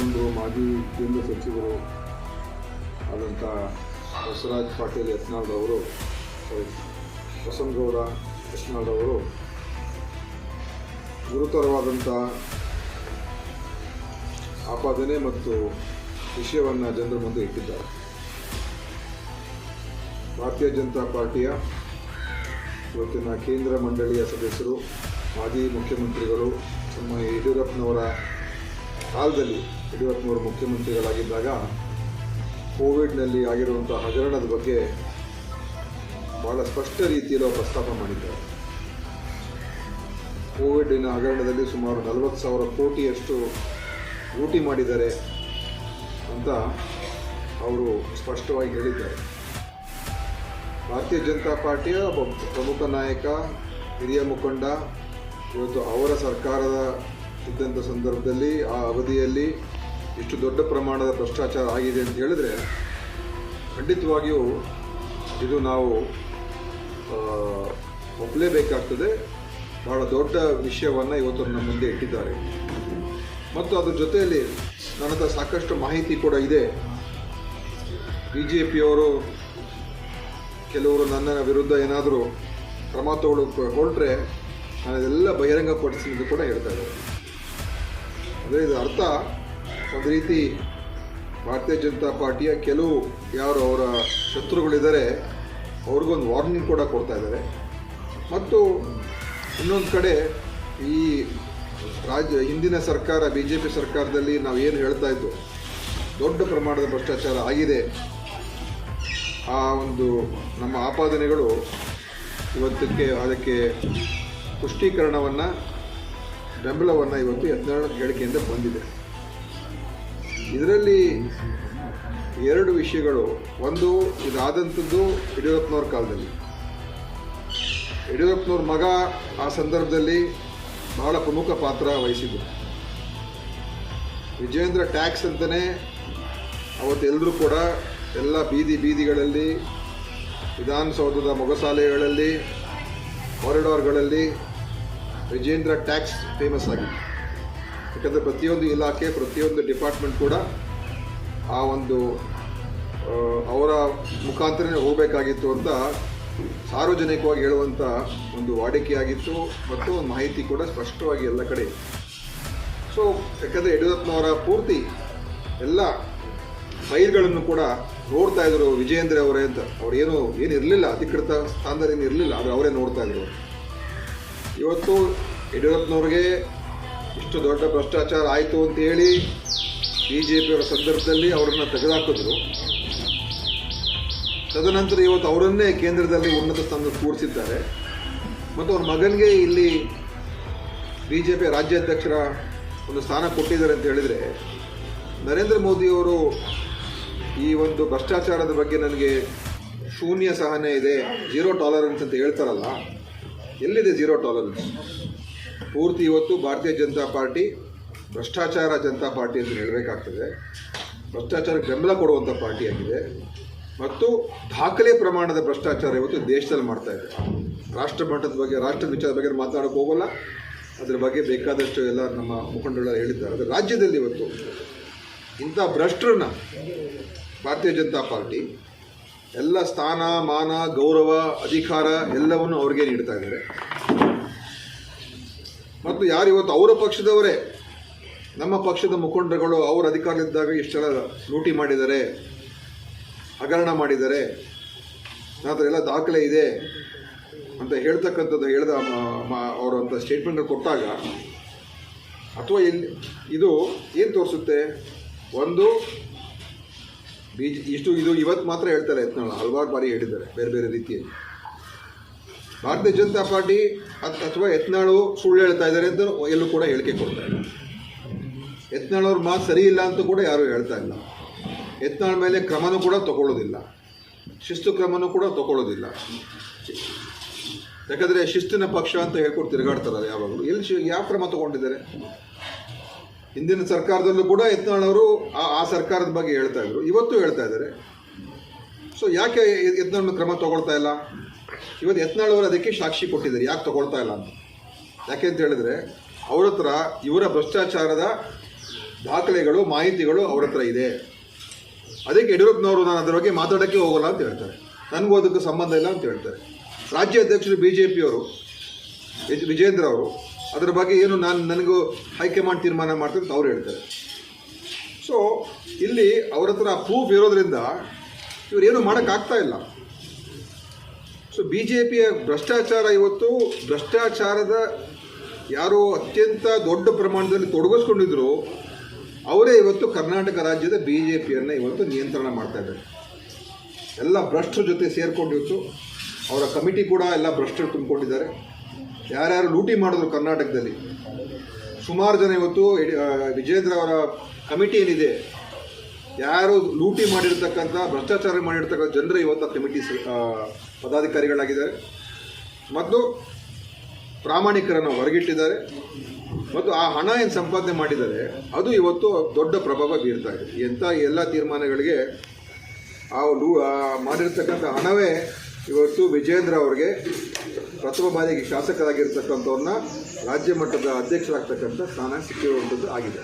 ಮುಖಂಡರು ಮಾಜಿ ಕೇಂದ್ರ ಸಚಿವರು ಆದಂಥ ಬಸವರಾಜ್ ಪಾಟೀಲ್ ಯತ್ನಾಳ್ರವರು ವಸಂತಗೌಡ ಯತ್ನಾಳ್ರವರು ಗುರುತರವಾದಂಥ ಆಪಾದನೆ ಮತ್ತು ವಿಷಯವನ್ನು ಜನರ ಮುಂದೆ ಇಟ್ಟಿದ್ದಾರೆ. ಭಾರತೀಯ ಜನತಾ ಪಾರ್ಟಿಯ ಇವತ್ತಿನ ಕೇಂದ್ರ ಮಂಡಳಿಯ ಸದಸ್ಯರು, ಮಾಜಿ ಮುಖ್ಯಮಂತ್ರಿಗಳು, ನಮ್ಮ ಯಡಿಯೂರಪ್ಪನವರ ಕಾಲದಲ್ಲಿ ಯಡಿಯೂರಪ್ಪನವರು ಮುಖ್ಯಮಂತ್ರಿಗಳಾಗಿದ್ದಾಗ ಕೋವಿಡ್ನಲ್ಲಿ ಆಗಿರುವಂಥ ಹಗರಣದ ಬಗ್ಗೆ ಭಾಳ ಸ್ಪಷ್ಟ ರೀತಿಯಲ್ಲಿ ಅವರು ಪ್ರಸ್ತಾಪ ಮಾಡಿದ್ದಾರೆ. ಕೋವಿಡಿನ ಹಗರಣದಲ್ಲಿ ಸುಮಾರು ನಲವತ್ತು ಸಾವಿರ ಕೋಟಿಯಷ್ಟು ಲೂಟಿ ಮಾಡಿದ್ದಾರೆ ಅಂತ ಅವರು ಸ್ಪಷ್ಟವಾಗಿ ಹೇಳಿದ್ದಾರೆ. ಭಾರತೀಯ ಜನತಾ ಪಾರ್ಟಿಯ ಪ್ರಮುಖ ನಾಯಕ, ಹಿರಿಯ ಮುಖಂಡ, ಇವತ್ತು ಅವರ ಸರ್ಕಾರದ ಇದ್ದಂಥ ಸಂದರ್ಭದಲ್ಲಿ, ಆ ಅವಧಿಯಲ್ಲಿ ಇಷ್ಟು ದೊಡ್ಡ ಪ್ರಮಾಣದ ಭ್ರಷ್ಟಾಚಾರ ಆಗಿದೆ ಅಂತ ಹೇಳಿದ್ರೆ, ಖಂಡಿತವಾಗಿಯೂ ಇದು ನಾವು ಒಪ್ಪಲೇಬೇಕಾಗ್ತದೆ. ಬಹಳ ದೊಡ್ಡ ವಿಷಯವನ್ನು ಇವತ್ತು ನಮ್ಮ ಮುಂದೆ ಇಟ್ಟಿದ್ದಾರೆ. ಮತ್ತು ಅದ್ರ ಜೊತೆಯಲ್ಲಿ ನನ್ನ ಸಾಕಷ್ಟು ಮಾಹಿತಿ ಕೂಡ ಇದೆ. ಬಿ ಜೆ ಪಿಯವರು ಕೆಲವರು ನನ್ನ ವಿರುದ್ಧ ಏನಾದರೂ ಕ್ರಮ ತಗೊಳ್ಳೋಕೆ ಹೊರಟ್ರೆ ನಾನು ಇದೆಲ್ಲ ಬಹಿರಂಗಪಡಿಸಿದ್ದು ಕೂಡ ಹೇಳ್ತಾ ಇದ್ದಾರೆ. ಅಂದರೆ ಇದು ಅರ್ಥ. ಒಂದು ರೀತಿ ಭಾರತೀಯ ಜನತಾ ಪಾರ್ಟಿಯ ಕೆಲವು ಯಾರು ಅವರ ಶತ್ರುಗಳಿದ್ದಾರೆ, ಅವ್ರಿಗೊಂದು ವಾರ್ನಿಂಗ್ ಕೂಡ ಕೊಡ್ತಾ ಇದ್ದಾರೆ. ಮತ್ತು ಇನ್ನೊಂದು ಕಡೆ ಈ ರಾಜ್ಯ, ಹಿಂದಿನ ಸರ್ಕಾರ ಬಿ ಜೆ ಪಿ ಸರ್ಕಾರದಲ್ಲಿ ನಾವು ಏನು ಹೇಳ್ತಾ ಇದ್ದು ದೊಡ್ಡ ಪ್ರಮಾಣದ ಭ್ರಷ್ಟಾಚಾರ ಆಗಿದೆ. ಆ ಒಂದು ನಮ್ಮ ಆಪಾದನೆಗಳು ಇವತ್ತಕ್ಕೆ ಅದಕ್ಕೆ ಪುಷ್ಟೀಕರಣವನ್ನು, ಬೆಂಬಲವನ್ನು ಇವತ್ತು ಹದಿನೇಳು ಹೇಳಿಕೆಯಿಂದ ಬಂದಿದೆ. ಇದರಲ್ಲಿ ಎರಡು ವಿಷಯಗಳು. ಒಂದು, ಇದಾದಂಥದ್ದು ಯಡಿಯೂರಪ್ಪನವ್ರ ಕಾಲದಲ್ಲಿ. ಯಡಿಯೂರಪ್ಪನವ್ರ ಮಗ ಆ ಸಂದರ್ಭದಲ್ಲಿ ಬಹಳ ಪ್ರಮುಖ ಪಾತ್ರ ವಹಿಸಿದ್ರು ವಿಜಯೇಂದ್ರ ಟ್ಯಾಕ್ಸ್ ಅಂತಲೇ ಅವತ್ತೆಲ್ಲರೂ ಕೂಡ ಎಲ್ಲ ಬೀದಿ ಬೀದಿಗಳಲ್ಲಿ, ವಿಧಾನಸೌಧದ ಮೊಗಸಾಲೆಗಳಲ್ಲಿ ಕಾರಿಡಾರ್ಗಳಲ್ಲಿ ವಿಜೇಂದ್ರ ಟ್ಯಾಕ್ಸ್ ಫೇಮಸ್ ಆಗಿದೆ ಯಾಕಂದರೆ ಪ್ರತಿಯೊಂದು ಇಲಾಖೆ, ಪ್ರತಿಯೊಂದು ಡಿಪಾರ್ಟ್ಮೆಂಟ್ ಕೂಡ ಆ ಒಂದು ಅವರ ಮುಖಾಂತರನೇ ಹೋಗಬೇಕಾಗಿತ್ತು ಅಂತ ಸಾರ್ವಜನಿಕವಾಗಿ ಹೇಳುವಂಥ ಒಂದು ವಾಡಿಕೆಯಾಗಿತ್ತು ಮತ್ತು ಒಂದು ಮಾಹಿತಿ ಕೂಡ ಸ್ಪಷ್ಟವಾಗಿ ಎಲ್ಲ ಕಡೆ. ಸೊ ಯಾಕಂದರೆ ಯಡಿಯೂರಪ್ಪನವರ ಪೂರ್ತಿ ಎಲ್ಲ ಫೈಲ್ಗಳನ್ನು ಕೂಡ ನೋಡ್ತಾ ಇದ್ರು ವಿಜಯೇಂದ್ರ ಅವರೇ ಅಂತ ಅವ್ರೇನು ಏನು ಇರಲಿಲ್ಲ, ಅಧಿಕೃತ ಸ್ಥಾನದಲ್ಲಿ ಏನು ಇರಲಿಲ್ಲ, ಆದರೆ ಅವರೇ ನೋಡ್ತಾ ಇದ್ರು ಇವತ್ತು ಯಡಿಯೂರಪ್ಪನವ್ರಿಗೆ ಇಷ್ಟು ದೊಡ್ಡ ಭ್ರಷ್ಟಾಚಾರ ಆಯಿತು ಅಂತ ಹೇಳಿ ಬಿ ಜೆ ಪಿಯವರ ಸಂದರ್ಭದಲ್ಲಿ ಅವರನ್ನು ತೆಗೆದುಹಾಕಿದ್ರು ತದನಂತರ ಇವತ್ತು ಅವರನ್ನೇ ಕೇಂದ್ರದಲ್ಲಿ ಉನ್ನತ ಸ್ಥಾನದಲ್ಲಿ ಕೂರಿಸಿದ್ದಾರೆ. ಮತ್ತು ಅವ್ರ ಮಗನಿಗೆ ಇಲ್ಲಿ ಬಿ ಜೆ ಪಿ ರಾಜ್ಯಾಧ್ಯಕ್ಷರ ಒಂದು ಸ್ಥಾನ ಕೊಟ್ಟಿದ್ದಾರೆ ಅಂತ ಹೇಳಿದರೆ, ನರೇಂದ್ರ ಮೋದಿಯವರು ಈ ಒಂದು ಭ್ರಷ್ಟಾಚಾರದ ಬಗ್ಗೆ ನನಗೆ ಶೂನ್ಯ ಸಹನೆ ಇದೆ, ಜೀರೋ ಟಾಲರೆನ್ಸ್ ಅಂತ ಹೇಳ್ತಾರಲ್ಲ, ಎಲ್ಲಿದೆ ಜೀರೋ ಟಾಲರೆನ್ಸ್? ಪೂರ್ತಿ ಇವತ್ತು ಭಾರತೀಯ ಜನತಾ ಪಾರ್ಟಿ, ಭ್ರಷ್ಟಾಚಾರ ಜನತಾ ಪಾರ್ಟಿ ಅಂತ ಹೇಳಬೇಕಾಗ್ತದೆ. ಭ್ರಷ್ಟಾಚಾರ ಬೆಂಬಲ ಕೊಡುವಂಥ ಪಾರ್ಟಿಯಾಗಿದೆ ಮತ್ತು ದಾಖಲೆ ಪ್ರಮಾಣದ ಭ್ರಷ್ಟಾಚಾರ ಇವತ್ತು ದೇಶದಲ್ಲಿ ಮಾಡ್ತಾ ಇದೆ. ರಾಷ್ಟ್ರ ಮಟ್ಟದ ಬಗ್ಗೆ, ರಾಷ್ಟ್ರ ವಿಚಾರದ ಬಗ್ಗೆ ಮಾತಾಡೋಕೆ ಹೋಗೋಲ್ಲ. ಅದರ ಬಗ್ಗೆ ಬೇಕಾದಷ್ಟು ಎಲ್ಲ ನಮ್ಮ ಮುಖಂಡರು ಹೇಳಿದ್ದಾರೆ. ಅದು ರಾಜ್ಯದಲ್ಲಿ ಇವತ್ತು ಇಂಥ ಭ್ರಷ್ಟರನ್ನ ಭಾರತೀಯ ಜನತಾ ಪಾರ್ಟಿ ಎಲ್ಲ ಸ್ಥಾನ, ಮಾನ, ಗೌರವ, ಅಧಿಕಾರ ಎಲ್ಲವನ್ನು ಅವ್ರಿಗೆ ನೀಡ್ತಾ ಇದ್ದಾರೆ. ಮತ್ತು ಯಾರು ಇವತ್ತು ಅವರ ಪಕ್ಷದವರೇ, ನಮ್ಮ ಪಕ್ಷದ ಮುಖಂಡರುಗಳು ಅವರ ಅಧಿಕಾರದಲ್ಲಿದ್ದಾಗ ಇಷ್ಟೆಲ್ಲ ಲೂಟಿ ಮಾಡಿದ್ದಾರೆ, ಹಗರಣ ಮಾಡಿದ್ದಾರೆ ನನ್ನ ಎಲ್ಲ ದಾಖಲೆ ಇದೆ ಅಂತ ಹೇಳ್ತಕ್ಕಂಥದ್ದು ಹೇಳಿದ ಅವರು ಅಂತ ಸ್ಟೇಟ್ಮೆಂಟ್ ಕೊಟ್ಟಾಗ, ಅಥವಾ ಎಲ್ಲಿ, ಇದು ಏನು ತೋರಿಸುತ್ತೆ? ಒಂದು ಬಿ ಇಷ್ಟು, ಇದು ಇವತ್ತು ಮಾತ್ರ ಹೇಳ್ತಾರೆ ಯತ್ನಾಳ ಹಲವಾರು ಬಾರಿ ಹೇಳಿದ್ದಾರೆ, ಬೇರೆ ಬೇರೆ ರೀತಿಯಲ್ಲಿ. ಭಾರತೀಯ ಜನತಾ ಪಾರ್ಟಿ ಅಥವಾ ಯತ್ನಾಳು ಸುಳ್ಳು ಹೇಳ್ತಾ ಇದ್ದಾರೆ ಅಂತ ಎಲ್ಲೂ ಕೂಡ ಹೇಳಿಕೆ ಕೊಡ್ತಾ ಇಲ್ಲ. ಯತ್ನಾಳವ್ರ ಮಾತು ಸರಿ ಇಲ್ಲ ಅಂತ ಕೂಡ ಯಾರೂ ಹೇಳ್ತಾ ಇಲ್ಲ. ಯತ್ನಾಳ್ ಮೇಲೆ ಕ್ರಮನೂ ಕೂಡ ತಗೊಳ್ಳೋದಿಲ್ಲ. ಶಿಸ್ತು ಕ್ರಮನೂ ಕೂಡ ತಗೊಳ್ಳೋದಿಲ್ಲ. ಯಾಕಂದರೆ ಶಿಸ್ತಿನ ಪಕ್ಷ ಅಂತ ಹೇಳ್ಕೊಟ್ಟು ತಿರುಗಾಡ್ತಾರಲ್ಲ ಯಾವಾಗಲೂ. ಎಲ್ಲಿ ಶಿ, ಯಾವ ಕ್ರಮ ತಗೊಂಡಿದ್ದಾರೆ? ಹಿಂದಿನ ಸರ್ಕಾರದಲ್ಲೂ ಕೂಡ ಯತ್ನಾಳವರು ಆ ಆ ಸರ್ಕಾರದ ಬಗ್ಗೆ ಹೇಳ್ತಾ ಇದ್ರು. ಇವತ್ತು ಹೇಳ್ತಾ ಇದ್ದಾರೆ. ಸೊ ಯಾಕೆ ಯತ್ನಾಳ್ ಕ್ರಮ ತಗೊಳ್ತಾ ಇಲ್ಲ? ಇವತ್ತು ಯತ್ನಾಳವರು ಅದಕ್ಕೆ ಸಾಕ್ಷಿ ಕೊಟ್ಟಿದ್ದಾರೆ. ಯಾಕೆ ತಗೊಳ್ತಾ ಇಲ್ಲ ಅಂತ. ಯಾಕೆ ಅಂತ ಹೇಳಿದ್ರೆ, ಅವ್ರ ಹತ್ರ ಇವರ ಭ್ರಷ್ಟಾಚಾರದ ದಾಖಲೆಗಳು, ಮಾಹಿತಿಗಳು ಅವ್ರ ಹತ್ರ ಇದೆ. ಅದಕ್ಕೆ ಯಡಿಯೂರಪ್ಪನವರು ನಾನು ಅದರ ಬಗ್ಗೆ ಮಾತಾಡೋಕ್ಕೆ ಹೋಗಲ್ಲ ಅಂತ ಹೇಳ್ತಾರೆ. ನನಗೂ ಅದಕ್ಕೆ ಸಂಬಂಧ ಇಲ್ಲ ಅಂತ ಹೇಳ್ತಾರೆ. ರಾಜ್ಯ ಅಧ್ಯಕ್ಷರು ಬಿ ಜೆ ಪಿಯವರು ಎಚ್ ವಿಜೇಂದ್ರ ಅವರು, ಅದರ ಬಗ್ಗೆ ಏನು ನಾನು, ನನಗೂ ಹೈಕಮಾಂಡ್ ತೀರ್ಮಾನ ಮಾಡ್ತಾರೆ ಅಂತ ಅವ್ರು ಹೇಳ್ತಾರೆ. ಸೊ ಇಲ್ಲಿ ಅವ್ರ ಹತ್ರ ಪ್ರೂಫ್ ಇರೋದ್ರಿಂದ ಇವರೇನು ಮಾಡೋಕ್ಕಾಗ್ತಾ ಇಲ್ಲ. ಸೊ ಬಿ ಜೆ ಪಿಯ ಭ್ರಷ್ಟಾಚಾರ ಇವತ್ತು, ಭ್ರಷ್ಟಾಚಾರದ ಯಾರೋ ಅತ್ಯಂತ ದೊಡ್ಡ ಪ್ರಮಾಣದಲ್ಲಿ ತೊಡಗಿಸ್ಕೊಂಡಿದ್ರು, ಅವರೇ ಇವತ್ತು ಕರ್ನಾಟಕ ರಾಜ್ಯದ ಬಿ ಜೆ ಪಿಯನ್ನು ಇವತ್ತು ನಿಯಂತ್ರಣ ಮಾಡ್ತಾ ಇದ್ದಾರೆ. ಎಲ್ಲ ಭ್ರಷ್ಟರ ಜೊತೆ ಸೇರಿಕೊಂಡಿತ್ತು ಅವರ ಕಮಿಟಿ ಕೂಡ ಎಲ್ಲ ಭ್ರಷ್ಟರು ತುಂಬಿಕೊಂಡಿದ್ದಾರೆ. ಯಾರ್ಯಾರು ಲೂಟಿ ಮಾಡಿದ್ರು ಕರ್ನಾಟಕದಲ್ಲಿ, ಸುಮಾರು ಜನ ಇವತ್ತು ವಿಜೇಂದ್ರ ಅವರ ಕಮಿಟಿ ಏನಿದೆ ಯಾರು ಲೂಟಿ ಮಾಡಿರ್ತಕ್ಕಂಥ, ಭ್ರಷ್ಟಾಚಾರ ಮಾಡಿರ್ತಕ್ಕಂಥ ಜನರು ಇವತ್ತು ಕಮಿಟಿ ಪದಾಧಿಕಾರಿಗಳಾಗಿದ್ದಾರೆ. ಮತ್ತು ಪ್ರಾಮಾಣಿಕರನ್ನು ಹೊರಗಿಟ್ಟಿದ್ದಾರೆ. ಮತ್ತು ಆ ಹಣ ಏನು ಸಂಪಾದನೆ ಮಾಡಿದ್ದಾರೆ, ಅದು ಇವತ್ತು ದೊಡ್ಡ ಪ್ರಭಾವ ಬೀರ್ತಾ ಇದೆ. ಎಂಥ ಎಲ್ಲ ತೀರ್ಮಾನಗಳಿಗೆ ಆ ಲೂ ಮಾಡಿರ್ತಕ್ಕಂಥ ಹಣವೇ ಇವತ್ತು ವಿಜೇಂದ್ರ ಅವರಿಗೆ ಪ್ರಥಮ ಬಾರಿಗೆ ಶಾಸಕರಾಗಿರ್ತಕ್ಕಂಥವ್ರನ್ನ ರಾಜ್ಯ ಮಟ್ಟದ ಅಧ್ಯಕ್ಷರಾಗ್ತಕ್ಕಂಥ ಸ್ಥಾನ ಸಿಕ್ಕಿರುವಂಥದ್ದು ಆಗಿದೆ.